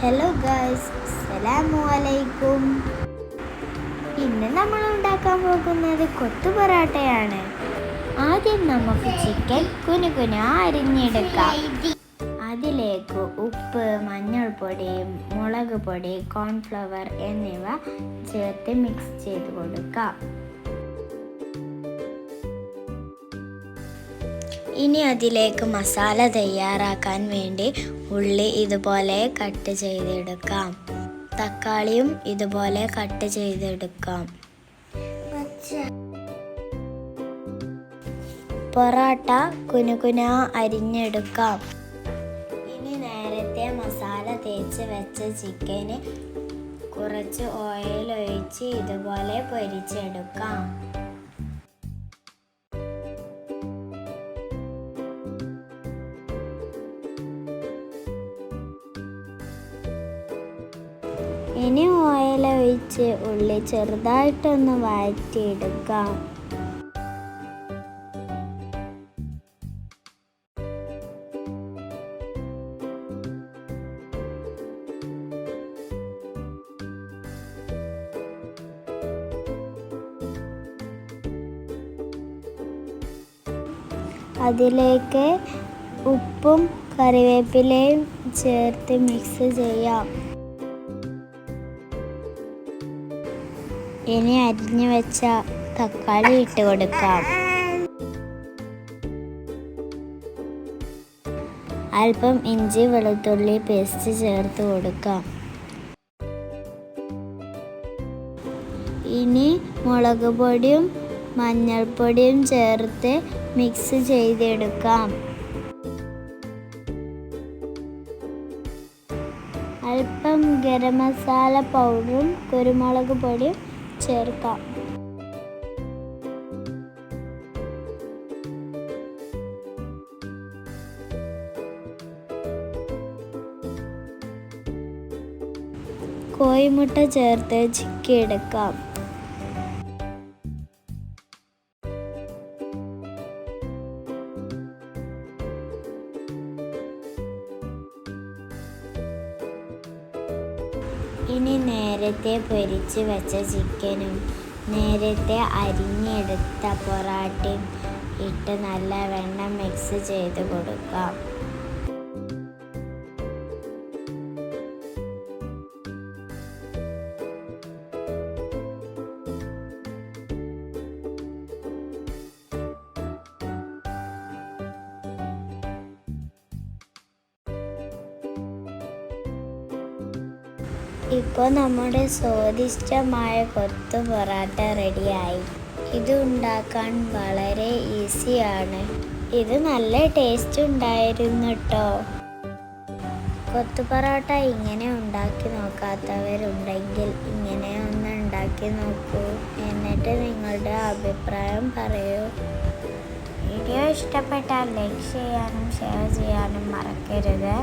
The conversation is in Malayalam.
ഹലോ ഗായ്സ് അസ്സലാമു അലൈക്കും ഇന്ന് നമ്മൾ ഉണ്ടാക്കാൻ പോകുന്നത് കൊത്തു പൊറാട്ടയാണ്. ആദ്യം നമുക്ക് ചിക്കൻ കുനുകുന അരിഞ്ഞെടുക്കാം. അതിലേക്ക് ഉപ്പ് മഞ്ഞൾപ്പൊടി മുളക് പൊടി കോൺഫ്ലവർ എന്നിവ ചേർത്ത് മിക്സ് ചെയ്ത് കൊടുക്കാം. ഇനി അതിലേക്ക് മസാല തയ്യാറാക്കാൻ വേണ്ടി ഉള്ളി ഇതുപോലെ കട്ട് ചെയ്തെടുക്കാം. തക്കാളിയും ഇതുപോലെ കട്ട് ചെയ്തെടുക്കാം. പൊറോട്ട കുനുകുന അരിഞ്ഞെടുക്കാം. ഇനി നേരത്തെ മസാല തേച്ച് വെച്ച ചിക്കന് കുറച്ച് ഓയിൽ ഒഴിച്ച് ഇതുപോലെ പൊരിച്ചെടുക്കാം. ഇനി ഓയില ഒഴിച്ച് ഉള്ളി ചെറുതായിട്ടൊന്ന് വഴറ്റിയെടുക്കാം. അതിലേക്ക് ഉപ്പും കറിവേപ്പിലയും ചേർത്ത് മിക്സ് ചെയ്യാം. ഇനി അരിഞ്ഞു വെച്ച തക്കാളി ഇട്ട് കൊടുക്കാം. അല്പം ഇഞ്ചി വെളുത്തുള്ളി പേസ്റ്റ് ചേർത്ത് കൊടുക്കാം. ഇനി മുളക് പൊടിയും മഞ്ഞൾപ്പൊടിയും ചേർത്ത് മിക്സ് ചെയ്തെടുക്കാം. അല്പം ഗരം മസാല പൗഡറും കുരുമുളക് പൊടിയും ചേർക്കാം. കോഴിമുട്ട ചേർത്ത് ചിക്കി എടുക്കാം ഇനി നേരത്തെ പൊരിച്ച് വെച്ച ചിക്കനും നേരത്തെ അരിഞ്ഞെടുത്ത പൊറാട്ടയും ഇട്ട് നല്ല വെണ്ണം മിക്സ് ചെയ്ത് കൊടുക്കാം. ഇപ്പോൾ നമ്മുടെ സ്വാദിഷ്ടമായ കൊത്ത് പൊറാട്ട റെഡിയായി. ഇത് ഉണ്ടാക്കാൻ വളരെ ഈസിയാണ്. ഇത് നല്ല ടേസ്റ്റ് ഉണ്ടായിരുന്നു കേട്ടോ കൊത്തു പൊറോട്ട ഇങ്ങനെ ഉണ്ടാക്കി നോക്കാത്തവരുണ്ടെങ്കിൽ ഇങ്ങനെ ഒന്ന് ഉണ്ടാക്കി നോക്കൂ. എന്നിട്ട് നിങ്ങളുടെ അഭിപ്രായം പറയൂ. വീഡിയോ ഇഷ്ടപ്പെട്ടാൽ ലൈക്ക് ചെയ്യാനും ഷെയർ ചെയ്യാനും മറക്കരുത്.